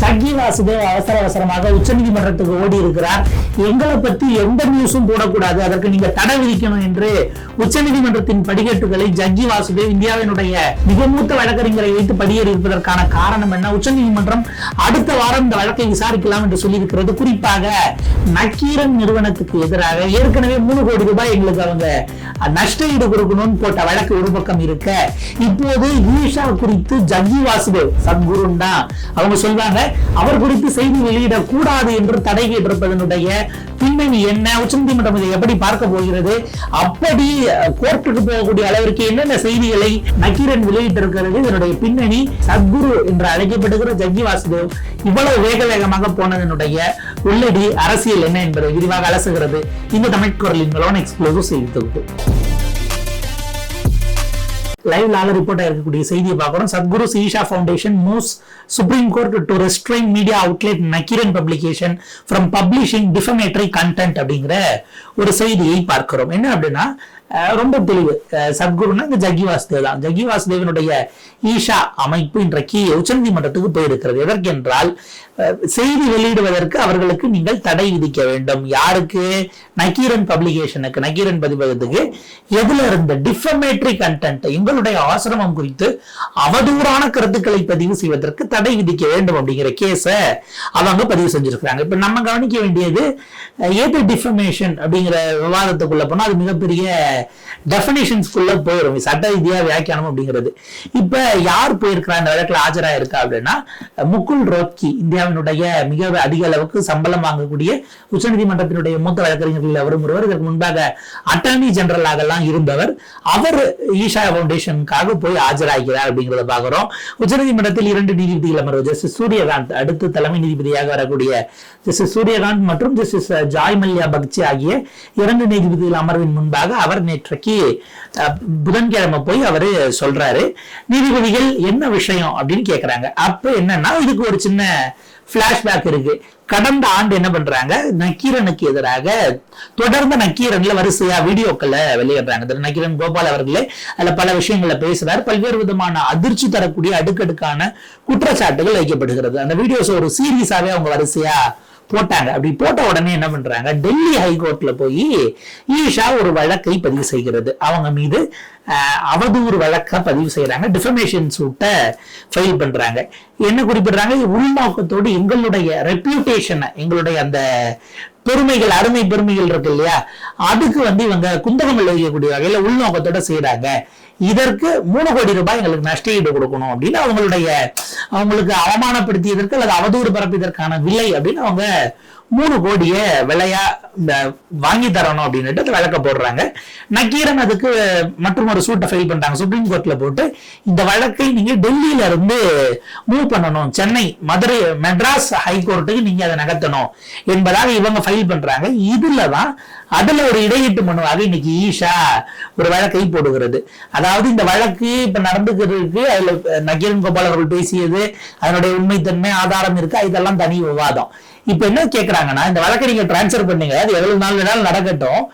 ஜக்கி வாசுதேவ் அவசர அவசரமாக உச்சநீதிமன்றத்துக்கு ஓடி இருக்கிறார் எங்களை பத்தி எந்த நியூஸும் போடக்கூடாது. அதற்கு நீங்க தடை விதிக்கணும் என்று உச்சநீதிமன்றத்தின் படிக்கட்டுகளை ஜக்கி வாசுதேவ் இந்தியாவினுடைய மிக மூத்த வழக்கறிஞரை வைத்து படியேறி இருப்பதற்கான காரணம் என்ன? உச்சநீதிமன்றம் அடுத்த வாரம் இந்த வழக்கை விசாரிக்கலாம் என்று சொல்லியிருக்கிறது. குறிப்பாக நக்கீரன் நிறுவனத்துக்கு எதிராக ஏற்கனவே மூணு கோடி ரூபாய் எங்களுக்கு அவங்க நஷ்ட ஈடு கொடுக்கணும்னு போட்ட வழக்கு ஒரு பக்கம் இருக்க. இப்போது ஈஷா குறித்து ஜக்கி வாசுதேவ் சத்குருன்னா அவங்க சொல்வாங்க அவர் குறித்து செய்தி வெளியிடக்கூடாது என்று தடை கேட்டிருப்பதனுடைய பின்னணி என்ன? உச்சநீதிமன்றம் இதை எப்படி பார்க்க போகிறது? அப்படி கோர்ட்டுக்கு போகக்கூடிய அளவிற்கு என்னென்ன செய்திகளை நக்கீரன் வெளியிட்டிருக்கிறது? இதனுடைய பின்னணி சத்குரு என்று அழைக்கப்படுகிற ஜக்கி வாசுதேவ் இவ்வளவு வேக வேகமாக போனதனுடைய உள்ளடி அரசியல் என்ன என்பதை விரிவாக அலசுகிறது. இந்த தமிழ் குரலின் மூலம் எக்ஸ்க்ளூசிவ் செய்தி தொகுப்பு லைவ் லால ரிப்போர்ட்டா இருக்கக்கூடிய செய்தியை பார்க்குறோம். Sadhguru Isha foundation moves supreme court to restrain media outlet Nakkheeran publication from publishing defamatory content அப்படிங்கிற ஒரு செய்தியை பார்க்கிறோம். என்ன அப்படின்னா ரொம்ப தெளிவு. சத்குருனா சத்குருன்னா இந்த ஜக்கி வாசுதேவ் தான். ஜக்கி வாசுதேவனுடைய ஈஷா அமைப்பு இன்றைக்கு உச்சநீதிமன்றத்துக்கு போயிருக்கிறது. எதற்கென்றால் செய்தி வெளியிடுவதற்கு அவர்களுக்கு நீங்கள் தடை விதிக்க வேண்டும். யாருக்கு? நக்கீரன் பப்ளிகேஷனுக்கு நக்கீரன் பதிப்பகத்துக்கு எதுல இருந்த? டிஃபமேட்ரி கண்டென்ட் எங்களுடைய ஆசிரமம் குறித்து அவதூறான கருத்துக்களை பதிவு செய்வதற்கு தடை விதிக்க வேண்டும் அப்படிங்கிற கேஸ அவங்க பதிவு செஞ்சிருக்கிறாங்க. இப்ப நம்ம கவனிக்க வேண்டியது எது டிஃபமேஷன் அப்படிங்கிற விவாதத்துக்குள்ள போனா அது மிகப்பெரிய டெஃபினேஷன்ஸ்குள்ள போயிடும் சட்ட ரீதியா வியாக்கியானம் அப்படிங்கிறது. இப்ப யார் போயிருக்கிறா இந்த வழக்குல ஆஜரா இருக்கா அப்படின்னா முகுல் ரோத்கி இந்தியாவினுடைய மிக அதிக அளவுக்கு சம்பளம் வாங்கக்கூடிய உச்சநீதிமன்றத்தினுடைய மூத்த வழக்கறிஞர்களில் அவரும் ஒருவர். இதற்கு முன்பாக அட்டர்னி ஜெனரலாக எல்லாம் இருந்தவர். அவர் ஈஷா ஃபவுண்டேஷனுக்காக போய் ஆஜராகிறார் அப்படிங்கிறத பார்க்கிறோம். உச்சநீதிமன்றத்தில் இரண்டு நீதிபதிகள் அமர்வு. ஜஸ்டிஸ் சூரியகாந்த் அடுத்து தலைமை நீதிபதியாக வரக்கூடிய ஜஸ்டிஸ் சூரியகாந்த் மற்றும் ஜஸ்டிஸ் ஜாய் மல்யா பக்சி ஆகிய இரண்டு நீதிபதிகள் அமர்வின் முன்பாக அவர் நேற்றைக்கு புதன்கிழமை போய் அவரு சொல்றாரு நீதிபதிகள் என்ன விஷயம்? அப்படின்னு கேக்குறாங்க. அப்ப என்னன்னா இதுக்கு ஒரு சின்ன பிளாஷ்பேக் இருக்கு. கடந்த ஆண்டு என்ன பண்றாங்க? நக்கீரனுக்கு எதிராக தொடர்ந்து நக்கீரன்ல வரிசையா வீடியோக்களை வெளியிடுறாங்க. நக்கீரன் கோபால் அவர்களே அதுல பல விஷயங்களை பேசுறாரு. பல்வேறு விதமான அதிர்ச்சி தரக்கூடிய அடுக்கடுக்கான குற்றச்சாட்டுகள் வைக்கப்படுகிறது. அந்த வீடியோஸ் ஒரு சீரியஸாவே அவங்க வரிசையா போட்டாங்க. அப்படி போட்ட உடனே என்ன பண்றாங்க? டெல்லி ஹைகோர்ட்ல போய் ஈஷா ஒரு வழக்கை பதிவு செய்கிறது. அவங்க மீது அவதூறு வழக்க பதிவு செய்யறாங்க. டிஃபமேஷன் சூட்டை ஃபைல் பண்றாங்க. என்ன குறிப்பிடுறாங்க? உள்நோக்கத்தோடு எங்களுடைய ரெப்யூட்டேஷனை எங்களுடைய அந்த பெருமைகள் அருமை பெருமைகள் இருக்கு இல்லையா? அதுக்கு வந்து இவங்க குந்தகம் விளைவிக்கக்கூடிய வகையில உள்நோக்கத்தோட செய்யறாங்க இதற்கு மூணு கோடி ரூபாய் எங்களுக்கு நஷ்ட ஈடு கொடுக்கணும் அப்படின்னு அவங்களுடைய அவங்களுக்கு அவமானப்படுத்தியதற்கு அல்லது அவதூறு பரப்பியதற்கான விலை அப்படின்னு அவங்க மூணு கோடியை விலையா இந்த வாங்கி தரணும் அப்படின்ட்டு வழக்க போடுறாங்க. நக்கீரன் அதுக்கு மற்றும் ஒரு சூட்டை ஃபைல் பண்றாங்க சுப்ரீம் கோர்ட்ல போட்டு இந்த வழக்கை நீங்க டெல்லியில இருந்து மூவ் பண்ணணும். சென்னை மதுரை மெட்ராஸ் ஹைகோர்ட்டுக்கு நீங்க அதை நகர்த்தணும் என்பதாக இவங்க ஃபைல் பண்றாங்க. இதுலதான் அதுல ஒரு இடையீட்டு மனுவாக இன்னைக்கு ஈஷா ஒரு வழக்கை போடுகிறது. அதாவது இந்த வழக்கு இப்ப நடந்துக்கிறதுக்கு அதுல நக்கீரன் கோபால் அவர்கள் பேசியது அதனுடைய உண்மைத்தன்மை ஆதாரம் இருக்கா இதெல்லாம் தனி விவாதம். இப்ப என்ன கேக்குறாங்கன்னா இந்த வழக்கை நீங்க டிரான்ஸ்ஃபர் பண்ணீங்க. அது எவ்வளவு நாள் வேணாலும் நடக்கட்டும்.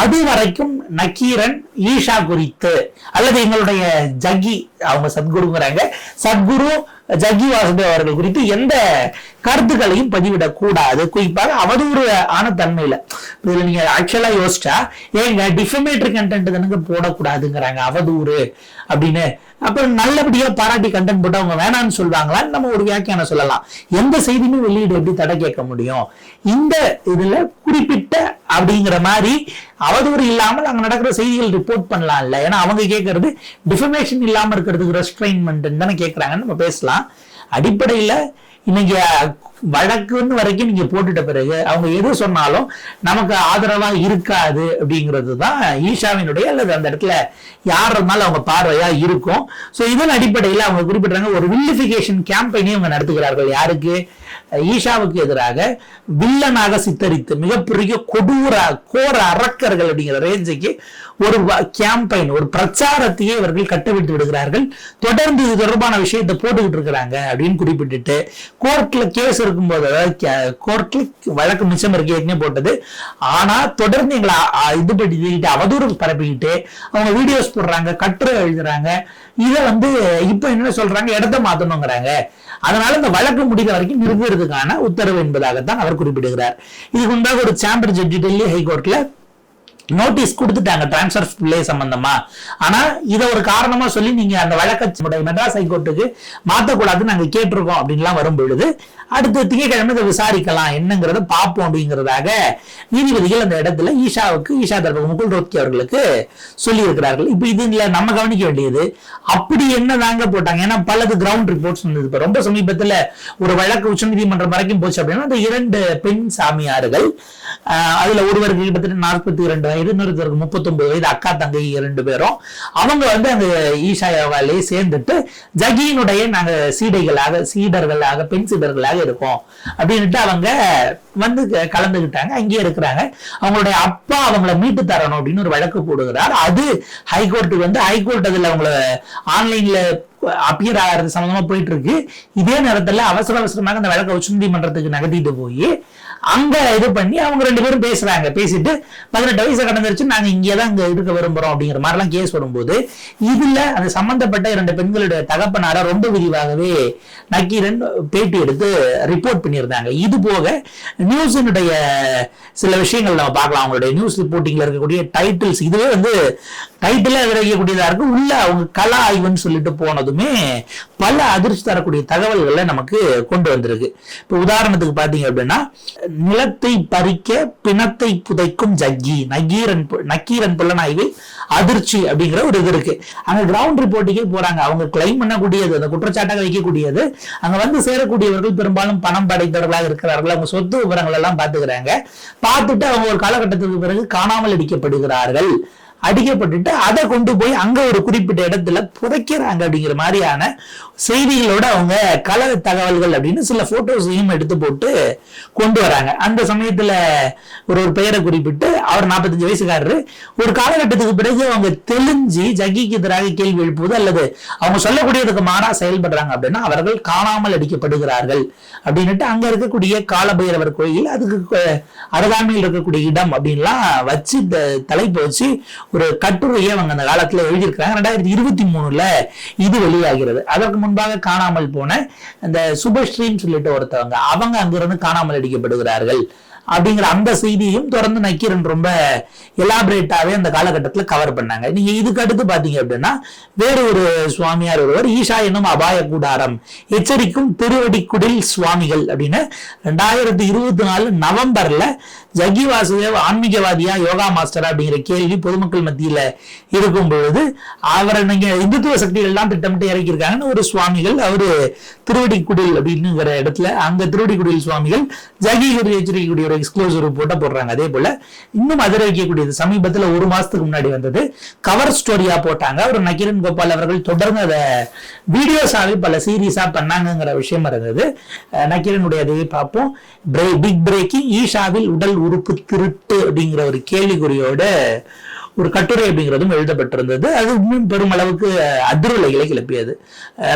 அது வரைக்கும் நக்கீரன் ஈஷா குறித்து அல்லது எங்களுடைய ஜக்கி அவங்க சத்குருங்கிறாங்க. சத்குரு ஜக்கி வாசுதேவ் அவர்கள் குறித்து எந்த கருத்துக்களையும் பதிவிடக் கூடாது குறிப்பாக அவதூறு ஆன தன்மையில. இதுல நீங்க ஆக்சுவலா யோசிச்சா ஏங்க டிஃபமேட்டரி கண்டென்ட் தானுங்க போடக்கூடாதுங்கிறாங்க அவதூறு அப்படின்னு. அப்ப நல்லபடியா பாராட்டி கண்டென்ட் போட்டு அவங்க வேணாம்னு சொல்வாங்களான்னு நம்ம ஒரு வியாக்கியானம் சொல்லலாம். எந்த செய்தியுமே வெளியீடு எப்படி தடை கேட்க முடியும்? இந்த இதுல குறிப்பிட்ட அப்படிங்கிற மாதிரி அவதூறு இல்லாமல் அங்க நடக்கிற செய்திகள் ரிப்போர்ட் பண்ணலாம் இல்லை ஏன்னா அவங்க கேட்கறது டிஃபமேஷன் இல்லாமல் இருக்கிறதுக்கு ரெஸ்ட்ரைன்மெண்ட் தானே கேட்கறாங்கன்னு நம்ம பேசலாம். அடிப்படையில இன்னைக்கு வழக்குன்னு வரைக்கும் நீங்க போட்டுட்ட பிறகு அவங்க எது சொன்னாலும் நமக்கு ஆதரவா இருக்காது அப்படிங்கிறது தான் ஈஷாவினுடைய அல்லது அந்த இடத்துல யார் இருந்தாலும் அவங்க பார்வையா இருக்கும். ஸோ இதன் அடிப்படையில் அவங்க குறிப்பிடுறாங்க ஒரு வில்லிஃபிகேஷன் கேம்பெயினே அவங்க நடத்துகிறார்கள். யாருக்கு? ஈஷாவுக்கு எதிராக வில்லனாக சித்தரித்து மிகப்பெரிய கொடூர கோர அரக்கர்கள் அப்படிங்கிற ரேஞ்சுக்கு ஒரு கேம்பெயின் ஒரு பிரச்சாரத்தையே இவர்கள் கட்டவிட்டு விடுகிறார்கள். தொடர்ந்து இது தொடர்பான விஷயத்தை போட்டுக்கிட்டு இருக்கிறாங்க அப்படின்னு குறிப்பிட்டுட்டு கோர்ட்ல கேஸ் இருக்கும்போது அதாவது கோர்ட்ல வழக்கு மிச்சம் இருக்கு ஏற்கனவே போட்டது. ஆனா தொடர்ந்து எங்களை இது பண்ணிட்டு அவதூறு பரப்பிக்கிட்டு அவங்க வீடியோஸ் போடுறாங்க கட்டுரை எழுதுறாங்க. இதை வந்து இப்போ என்ன சொல்றாங்க? இடத்த மாத்தணுங்கிறாங்க. அதனால இந்த வழக்கு முடிகிற வரைக்கும் நிறுத்துறதுக்கான உத்தரவு என்பதாகத்தான் அவர் குறிப்பிடுகிறார். இதுக்கு முன்பாக ஒரு சாம்பர் ஜட்ஜி டெல்லி ஹைகோர்ட்ல நோட்டீஸ் கொடுத்துட்டாங்க டிரான்ஸ்பர் பிள்ளை சம்பந்தமா. ஆனா இதை ஒரு காரணமா சொல்லி நீங்க அந்த வழக்க மெட்ராஸ் ஹைகோர்ட்டுக்கு மாத்தக்கூடாதுன்னு நாங்க கேட்டிருக்கோம் அப்படின்லாம் வரும் பொழுது அடுத்து திங்கட்கிழமை இதை விசாரிக்கலாம் என்னங்கிறத பார்ப்போம் அப்படிங்கிறதாக நீதிபதிகள் அந்த இடத்துல ஈஷாவுக்கு ஈஷா தரப்பு முகுல் ரோத்கி அவர்களுக்கு சொல்லி இருக்கிறார்கள் இப்போ இதுல நம்ம கவனிக்க வேண்டியது அப்படி என்ன தாங்க போட்டாங்க? ஏன்னா பலது கிரவுண்ட் ரிப்போர்ட்ஸ் வந்தது இப்ப ரொம்ப சமீபத்துல ஒரு வழக்கு உச்சநீதிமன்றம் வரைக்கும் போச்சு அப்படின்னா அந்த இரண்டு பெண் சாமியார்கள் அதுல ஒருவருக்கு கிட்டத்தட்ட நாற்பத்தி இரண்டு வயது இன்னொருத்தருக்கு முப்பத்தொன்பது வயது அக்கா தங்கை ரெண்டு பேரும். அவங்க வந்து அந்த ஈஷா யோகாலே சேர்ந்துட்டு ஜகியினுடைய நாங்க சீடைகளாக சீடர்களாக பெண் சீடர்களாக இருக்கோம் அப்படின்னுட்டு அவங்க வந்து க- கலந்துக்கிட்டாங்க அங்கேயே இருக்கிறாங்க. அவங்களுடைய அப்பா அவங்கள மீட்டு தரணும் அப்படின்னு ஒரு வழக்கு போடுகிறார். அது ஹைகோர்ட்டுக்கு வந்து ஹைகோர்ட் அதுல அவங்கள ஆன்லைன்ல அப்பியர் ஆகிறது சம்பந்தமா போயிட்டு இருக்கு. இதே நேரத்துல அவசர அவசரமாக அந்த வழக்கை உச்சநீதிமன்றத்துக்கு நகர்த்திட்டு போய் அங்க இது பண்ணி அவங்க ரெண்டு பேரும் பேசுறாங்க. பேசிட்டு பதினெட்டு வயசு கடந்துருச்சு நாங்க இங்கே தான் இங்க இருக்க விரும்புறோம் அப்படிங்கிற மாதிரிலாம் கேஸ் வரும்போது இதுல அந்த சம்பந்தப்பட்ட இரண்டு பெண்களுடைய தகப்பனார ரொம்ப விரிவாகவே நக்கீரன் பேட்டி எடுத்து ரிப்போர்ட் பண்ணியிருந்தாங்க. இது போக நியூஸினுடைய சில விஷயங்கள் நம்ம பார்க்கலாம். அவங்களுடைய நியூஸ் ரிப்போர்ட்டிங்ல இருக்கக்கூடிய டைட்டில்ஸ் இதுவே வந்து டைட்டிலே விளையக்கூடியதா இருக்கு. உள்ள அவங்க கலா ஆய்வுன்னு சொல்லிட்டு போனதுமே பல அதிர்ச்சி தரக்கூடிய தகவல்களை நமக்கு கொண்டு வந்திருக்கு. இப்போ உதாரணத்துக்கு பாத்தீங்க அப்படின்னா நிலத்தை பறிக்க பிணத்தை புதைக்கும் ஜக்கி. நக்கீரன் நக்கீரன் புலனாய்வில் அதிர்ச்சி அப்படிங்கிற ஒரு இது இருக்கு. அங்க கிரவுண்ட் ரிப்போர்ட்டுக்கே போறாங்க. அவங்க கிளைம் பண்ணக்கூடியது அந்த குற்றச்சாட்டாக வைக்கக்கூடியது. அங்க வந்து சேரக்கூடியவர்கள் பெரும்பாலும் பணம் படைத்தவர்களாக இருக்கிறார்கள். அவங்க சொத்து விவரங்கள் எல்லாம் பாத்துக்கிறாங்க பார்த்துட்டு அவங்க ஒரு காலகட்டத்துக்கு பிறகு காணாமல் அடிக்கப்படுகிறார்கள். அடிக்கப்பட்டுட்டு அதை கொண்டு போய் அங்க ஒரு குறிப்பிட்ட இடத்துல புதைக்கிறாங்க அப்படிங்கிற மாதிரியான செய்திகளோட அவங்க கலர் தகவல்கள் அப்படின்னு சில போட்டோஸையும் எடுத்து போட்டு கொண்டு வராங்க. அந்த சமயத்துல ஒரு ஒரு பெயரை குறிப்பிட்டு அவர் 45 வயசுக்காரரு. ஒரு காலகட்டத்துக்கு பிறகு அவங்க தெளிஞ்சு ஜக்கிக்கு எதிராக கேள்வி எழுப்புவது அல்லது அவங்க சொல்லக்கூடியதுக்கு மாறா செயல்படுறாங்க அப்படின்னா அவர்கள் காணாமல் அடிக்கப்படுகிறார்கள் அப்படின்னுட்டு அங்க இருக்கக்கூடிய காலபைரவர் கோயில் அதுக்கு அருகாமையில் இருக்கக்கூடிய இடம் அப்படின்லாம் வச்சு தலைப்பு வச்சு ஒரு கட்டுரையை அவங்க அந்த காலத்துல எழுதியிருக்கிறாங்க. ரெண்டாயிரத்தி இருபத்தி மூணுல இது வெளியாகிறது. அதற்கு முன்பாக காணாமல் போன அந்த சுபஸ்ரீன்னு சொல்லிட்டு ஒருத்தவங்க அவங்க அங்கிருந்து காணாமல் அடிக்கப்படுகிறார்கள். அப்படிங்கிற அந்த செய்தியையும் தொடர்ந்து நக்கீரன் ரொம்ப எலாபரேட்டாவே அந்த காலகட்டத்துல கவர் பண்ணாங்க. நீங்க இதுக்கு அடுத்து பாத்தீங்க அப்படின்னா வேறு ஒரு சுவாமியார் ஒருவர் ஈஷா என்னும் அபாய கூடாரம் எச்சரிக்கும் திருவடிக்குடில் சுவாமிகள் அப்படின்னு ரெண்டாயிரத்தி இருபத்தி நாலு நவம்பர்ல ஜக்கி வாசுதேவ் ஆன்மீகவாதியா யோகா மாஸ்டரா அப்படிங்கிற கேள்வி பொதுமக்கள் மத்தியில இருக்கும் பொழுது அவரை நீங்க இந்துத்துவ சக்திகள் எல்லாம் திட்டமிட்டு இறக்கியிருக்காங்கன்னு ஒரு சுவாமிகள் அவரு திருவடிக்குடில் அப்படின்னுங்கிற இடத்துல அந்த திருவடிக்குடில் சுவாமிகள் ஜகி குறி எச்சரிக்கக்கூடிய ஒரு எக்ஸ்க்ளூசிவ் ரிப்போர்ட்டை போடுறாங்க. அதே போல இன்னும் அதிர வைக்கக்கூடியது சமீபத்தில் ஒரு மாசத்துக்கு முன்னாடி வந்தது. கவர் ஸ்டோரியா போட்டாங்க. ஒரு நக்கீரன் கோபால் அவர்கள் தொடர்ந்து அதை வீடியோஸாவே பல சீரீஸா பண்ணாங்கங்கிற விஷயம் இருந்தது. நகிரனுடைய நக்கீரனுடைய பார்ப்போம். பார்ப்போம் பிக் பிரேக்கிங் ஈஷாவில் உடல் உறுப்பு திருட்டு அப்படிங்கிற ஒரு கேள்விக்குறியோட ஒரு கட்டுரை அப்படிங்கிறதும் எழுதப்பட்டிருந்தது. அது இன்னும் பெருமளவுக்கு அதிர்வலைகளை கிளப்பியது.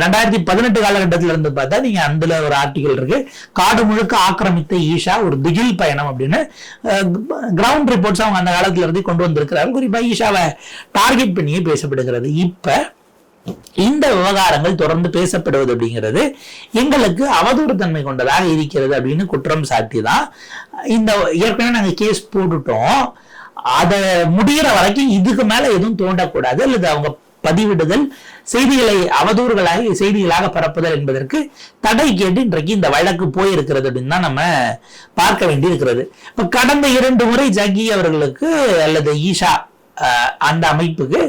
ரெண்டாயிரத்தி பதினெட்டு காலகட்டத்தில இருந்து பார்த்தா நீங்க அதுல ஒரு ஆர்டிகல் இருக்கு. காடு முழுக்க ஆக்கிரமித்த ஈஷா ஒரு திகில் பயணம் அப்படின்னு கிரவுண்ட் ரிப்போர்ட்ஸ் அவங்க அந்த காலத்துல இருந்து கொண்டு வந்திருக்கிறார்கள். குறிப்பா ஈஷாவை டார்கெட் பண்ணியே பேசப்படுகிறது. இப்ப இந்த விவகாரங்கள் தொடர்ந்து பேசப்படுவது அப்படிங்கிறது எங்களுக்கு அவதூறு தன்மை கொண்டதாக இருக்கிறது அப்படின்னு குற்றம் சாட்டி தான் இந்த ஏற்கனவே நாங்கள் கேஸ் போட்டுட்டோம். அதை முடிகிற வரைக்கும் இதுக்கு மேல எதுவும் தோண்டக்கூடாது அல்லது அவங்க பதிவிடுதல் செய்திகளை அவதூறுகளாக செய்திகளாக பரப்புதல் என்பதற்கு தடை கேட்டு இன்றைக்கு இந்த வழக்கு போயிருக்கிறது அப்படின்னு தான் நம்ம பார்க்க வேண்டி இருக்கிறது இப்ப கடந்த இரண்டு முறை ஜக்கி அவர்களுக்கு அல்லது ஈஷா அஹ், அந்த அமைப்புக்கு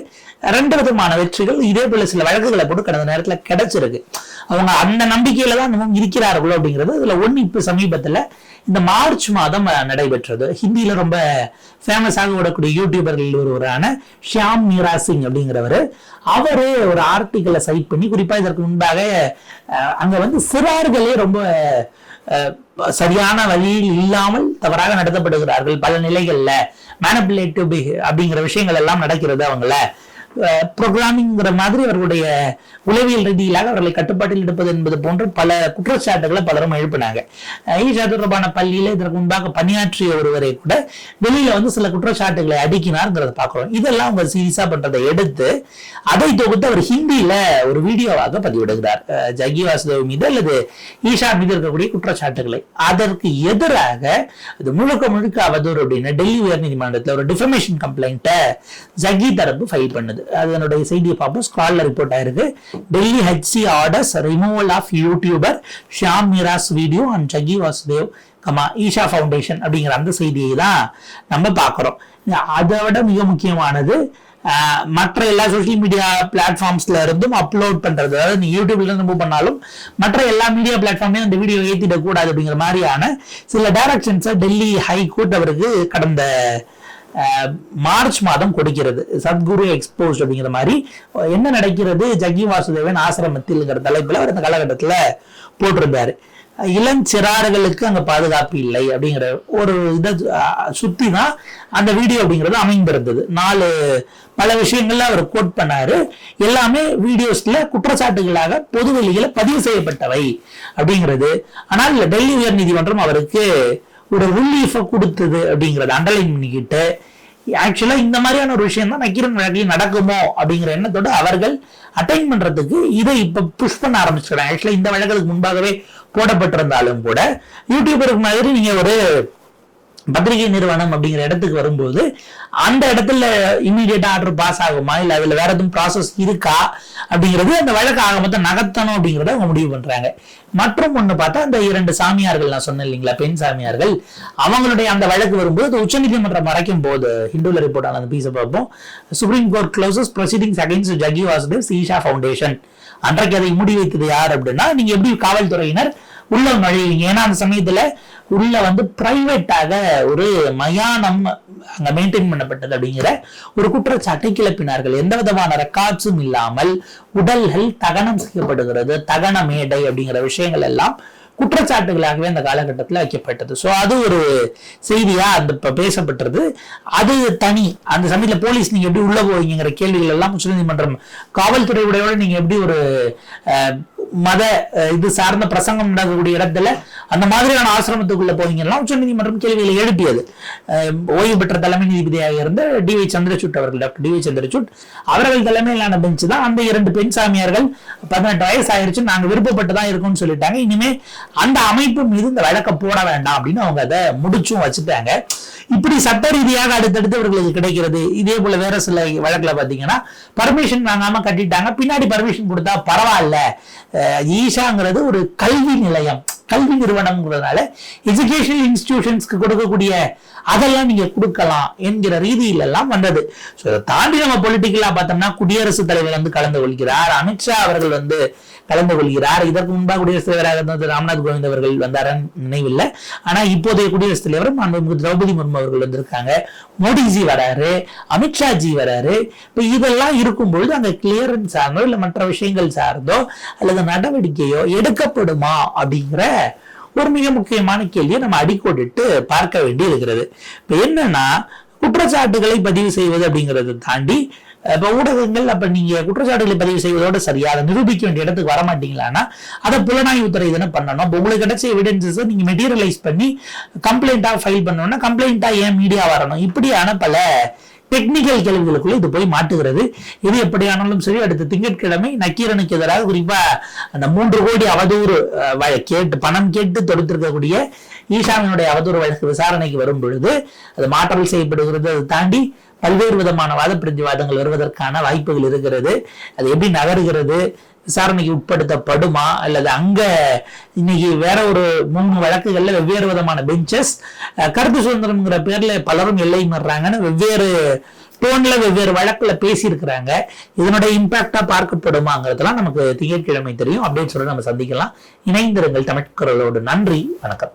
ரெண்டு விதமான வெற்றிகள். இதே போல சில வழக்குகளை போட்டு கடந்த நேரத்துல கிடைச்சிருக்கு. அவங்க அந்த நம்பிக்கையில தான் இன்னமும் இருக்கிறார்களோ அப்படிங்கிறது. இதுல ஒன்று இப்போ சமீபத்துல இந்த மார்ச் மாதம் நடைபெற்றது. ஹிந்தியில ரொம்ப ஃபேமஸாக ஓடக்கூடிய யூடியூபர்கள் ஒருவரான ஷியாம் மீரா சிங் அப்படிங்கிறவர் அவரு ஒரு ஆர்டிக்கலை சைட் பண்ணி குறிப்பா இதற்கு முன்பாக அஹ், அங்க வந்து சிறார்களே ரொம்ப அஹ், சரியான வழியில் இல்லாமல் தவறாக நடத்தப்படுகிறார்கள் பல நிலைகள்ல. மேனபிலேட்டிவ் அப்படிங்கிற விஷயங்கள் எல்லாம் நடக்கிறது அவங்கள. ப்ரோக்ராமிங்கிற மாதிரி அவர்களுடைய உளவியல் ரீதியிலாக அவர்களை கட்டுப்பாட்டில் எடுப்பது என்பது போன்ற பல குற்றச்சாட்டுகளை பலரும் எழுப்பினாங்க. ஈஷா தொடர்பான பள்ளியில இதற்கு முன்பாக பணியாற்றிய ஒருவரை கூட வெளியில வந்து சில குற்றச்சாட்டுகளை அடிக்கினார்ங்கிறத பாக்குறோம் இதெல்லாம் அவங்க சீரியஸா பண்றதை எடுத்து அதை தொகுத்து அவர் ஹிந்தியில ஒரு வீடியோவாக பதிவிடுகிறார். அஹ் ஜக்கி வாசுதேவ் மீது அல்லது ஈஷா மீது இருக்கக்கூடிய குற்றச்சாட்டுகளை. அதற்கு எதிராக அது முழுக்க முழுக்க அவதூறு அப்படின்னு டெல்லி உயர்நீதிமன்றத்தில் ஒரு டிஃபமேஷன் கம்ப்ளைண்ட்டை ஜக்கி தரப்பு ஃபைல் பண்ணுது. அதனுடைய செய்தியை பார்ப்போம். ஸ்கால்ல ரிப்போர்ட் ஆயிருக்கு. Delhi HC orders removal of YouTuber Shyam Miraz video and Jaggi Vasudev comma Isha foundation அப்படிங்கிற அந்த செய்தியை தான் நம்ம பார்க்குறோம். அதை விட மிக முக்கியமானது மற்ற எல்லா சோஷியல் மீடியா பிளாட்ஃபார்ம்ஸ்ல இருந்தும் அப்லோட் பண்றது. அதாவது நீ யூடியூப்ல இருந்து மூவ் பண்ணாலும் மற்ற எல்லா மீடியா பிளாட்ஃபார்ம்லயும் அந்த வீடியோ ஏத்திடக்கூடாது அப்படிங்கிற மாதிரியான சில டைரக்ஷன்ஸை டெல்லி ஹைகோர்ட் அவருக்கு கடந்த மார்ச் மாதம் கொடுக்கிறது. சத்குரு எக்ஸ்போஸ் அப்படிங்கிற மாதிரி. என்ன நடக்கிறது? ஜக்கி வாசுதேவன் ஆசிரமத்தில்ங்கிற தலைப்பில் அவர் இந்த காலகட்டத்துல போட்டிருந்தாரு இளம் இளஞ்சிறார்களுக்கு அங்க பாதுகாப்பு இல்லை அப்படிங்கிற ஒரு இதை சுற்றி சுத்தி தான் அந்த வீடியோ அப்படிங்கிறது அமைந்திருந்தது. நாலு பல விஷயங்கள்ல அவர் கோட் பண்ணாரு. எல்லாமே வீடியோஸ்ல குற்றச்சாட்டுகளாக பொது வெளியில பதிவு செய்யப்பட்டவை அப்படிங்கிறது. ஆனால் டெல்லி உயர் நீதிமன்றம் அவருக்கு ஒரு ரிலீஃபை கொடுத்தது அப்படிங்கிறத அண்டர்லைன் பண்ணிக்கிட்டு ஆக்சுவலா இந்த மாதிரியான ஒரு விஷயம் தான் நக்கீரன் வழக்கில் நடக்குமோ அப்படிங்கிற எண்ணத்தோட அவர்கள் அட்டைன் பண்றதுக்கு இதை இப்ப புஷ் பண்ண ஆரம்பிச்சிருக்காங்க ஆக்சுவலா இந்த வழக்குக்கு முன்பாகவே போடப்பட்டிருந்தாலும் கூட யூடியூபருக்கு மாதிரி நீங்க ஒரு பத்திரிகை நிறுவனம் அப்படிங்கிற இடத்துக்கு வரும்போது அந்த இடத்துல இமீடியட்டா ஆர்டர் பாஸ் ஆகுமா? இல்ல அதுல வேற எதுவும் ப்ராசஸ் இருக்கா? அப்படிங்கிறது அந்த வழக்கு ஆக மொத்தம் நகர்த்தணும் அப்படிங்கறத அவங்க முடிவு பண்றாங்க. மற்றும் ஒண்ணு பார்த்தா அந்த இரண்டு சாமியார்கள் நான் சொன்னேன் இல்லைங்களா? பெண் சாமியார்கள். அவங்களுடைய அந்த வழக்கு வரும்போது உச்ச உச்சநீதிமன்றம் மறைக்கும் போது ஹிந்துல ரிப்போர்ட் ஆன அந்த பீஸை பார்ப்போம் supreme court closes proceedings against Jaggi Vasudev Isha foundation அன்றைக்கு அதை முடி வைத்தது யார் அப்படின்னா நீங்க எப்படி காவல்துறையினர் உள்ள நுழைவீங்க ஏன்னா அந்த சமயத்துல உள்ள வந்து பிரைவேட்டாக ஒரு மயானம் அங்க மெயின்டைன் பண்ணப்பட்டது அப்படிங்கிற ஒரு குற்றச்சாட்டை கிளப்பினார்கள். எந்த விதமான ரெக்கார்ட்ஸும் இல்லாமல் உடல்கள் தகனம் செய்யப்படுகிறது. தகன மேடை அப்படிங்கிற விஷயங்கள் எல்லாம் குற்றச்சாட்டுகளாகவே அந்த காலகட்டத்தில் வைக்கப்பட்டது. ஸோ அது ஒரு செய்தியாக அந்த இப்போ பேசப்பட்டது. அது தனி. அந்த சமயத்தில் போலீஸ் நீங்கள் எப்படி உள்ளே போவீங்கிற கேள்விகள் எல்லாம் உச்சநீதிமன்றம் காவல்துறை உடையோட எப்படி ஒரு மத இது சார்ந்த பிரசங்கம் நடக்கக்கூடிய இடத்துல அந்த மாதிரியான ஆசிரமத்துக்குள்ள போவீங்கன்னா உச்சநீதிமன்றம் கேள்விகளை எழுப்பியது. ஓய்வு பெற்ற தலைமை நீதிபதியாக இருந்த டி சந்திரசூட் அவர்கள் டாக்டர் டி வை சந்திரசூட். அவர்கள் தலைமையிலான பெஞ்ச் தான். அந்த இரண்டு பெண் சாமியார்கள் பதினெட்டு வயசு ஆயிருச்சு நாங்க விருப்பப்பட்டு தான் இருக்கும்னு சொல்லிட்டாங்க. இனிமே அந்த அமைப்பு மீது இந்த வழக்கை போட வேண்டாம் அப்படின்னு அவங்க அதை முடிச்சும் வச்சுட்டாங்க. இப்படி சட்ட ரீதியாக அடுத்தடுத்து இவர்களுக்கு கிடைக்கிறது. இதே போல வேற சில வழக்குல பார்த்தீங்கன்னா பர்மிஷன் வாங்காம கட்டிட்டாங்க. பின்னாடி பர்மிஷன் கொடுத்தா பரவாயில்ல. ஈஷாங்கிறது ஒரு கல்வி நிலையம். கல்வி நிறுவனம்ங்கிறதுனால எஜுகேஷனல் இன்ஸ்டிடியூஷன்ஸ்க்கு கொடுக்கக்கூடிய அதெல்லாம் நீங்க கொடுக்கலாம் என்கிற ரீதியில எல்லாம் வந்தது. ஸோ இதை தாண்டி நம்ம பொலிட்டிக்கலா பார்த்தோம்னா குடியரசுத் தலைவர் வந்து கலந்து கொள்கிறார். அமித்ஷா அவர்கள் வந்து கலந்து கொள்கிறார். இதற்கு முன்பாக குடியரசுத் தலைவராக ராம்நாத் கோவிந்த் அவர்கள் வந்தாரன்னு நினைவில்லை. ஆனா இப்போதைய குடியரசுத் தலைவர் மாண்புமிகு திரௌபதி முர்மு அவர்கள் வந்திருக்காங்க. மோடிஜி வராரு அமித்ஷா ஜி வராரு. இப்ப இதெல்லாம் இருக்கும்பொழுது அங்க கிளியரன்ஸ் சார்ந்தோ இல்ல மற்ற விஷயங்கள் சார்ந்தோ அல்லது நடவடிக்கையோ எடுக்கப்படுமா அப்படிங்கிற ஒரு மிக முக்கியமான கேள்வியை நம்ம அடிக்கோடிட்டு பார்க்க வேண்டி இருக்கிறது இப்ப என்னன்னா குற்றச்சாட்டுகளை பதிவு செய்வது அப்படிங்கறதை தாண்டி இப்போ ஊடகங்கள் அப்ப நீங்க குற்றச்சாட்டுகளை பதிவு செய்வதோட சரியா அதை நிரூபிக்க வேண்டிய இடத்துக்கு வர மாட்டீங்களான்னா அதை புலனாய்வு துறை இதனை பண்ணணும். இப்போ உங்களுக்கு கிடைச்ச எவிடன்சஸ் நீங்க மெட்டீரியலைஸ் பண்ணி கம்ப்ளைண்டா ஃபைல் பண்ணணும்னா கம்ப்ளைண்ட்டாக ஏன் மீடியா வரணும்? இப்படியான பல டெக்னிக்கல் கேள்விகளுக்குள்ள இது போய் மாட்டுகிறது. இது எப்படியானாலும் சரி அடுத்த திங்கட்கிழமை நக்கீரனுக்கு எதிராக குறிப்பா அந்த மூன்று கோடி அவதூறு கேட்டு பணம் கேட்டு தொடுத்திருக்கக்கூடிய ஈஷாவினுடைய அவதூறு வழக்கு விசாரணைக்கு வரும் பொழுது அது மாற்றல் செய்யப்படுகிறது அதை தாண்டி பல்வேறு விதமான வாத பிரதிவாதங்கள் வருவதற்கான வாய்ப்புகள் இருக்கிறது. அது எப்படி நகருகிறது? விசாரணைக்கு உட்படுத்தப்படுமா? அல்லது அங்க இன்னைக்கு வேற ஒரு மூணு வழக்குகள்ல வெவ்வேறு விதமான பெஞ்சஸ் கருத்து சுதந்திரம்ங்கிற பேர்ல பலரும் எல்லை மீறாங்கன்னு வெவ்வேறு டோன்ல வெவ்வேறு வழக்குல பேசியிருக்கிறாங்க. இதனுடைய இம்பாக்டா பார்க்கப்படுமாங்கிறதுலாம் நமக்கு திங்கட்கிழமை தெரியும். அப்படின்னு சொல்லி நம்ம சந்திக்கலாம். இணைந்திருங்கள் தமிழ்குரலோடு நன்றி. வணக்கம்.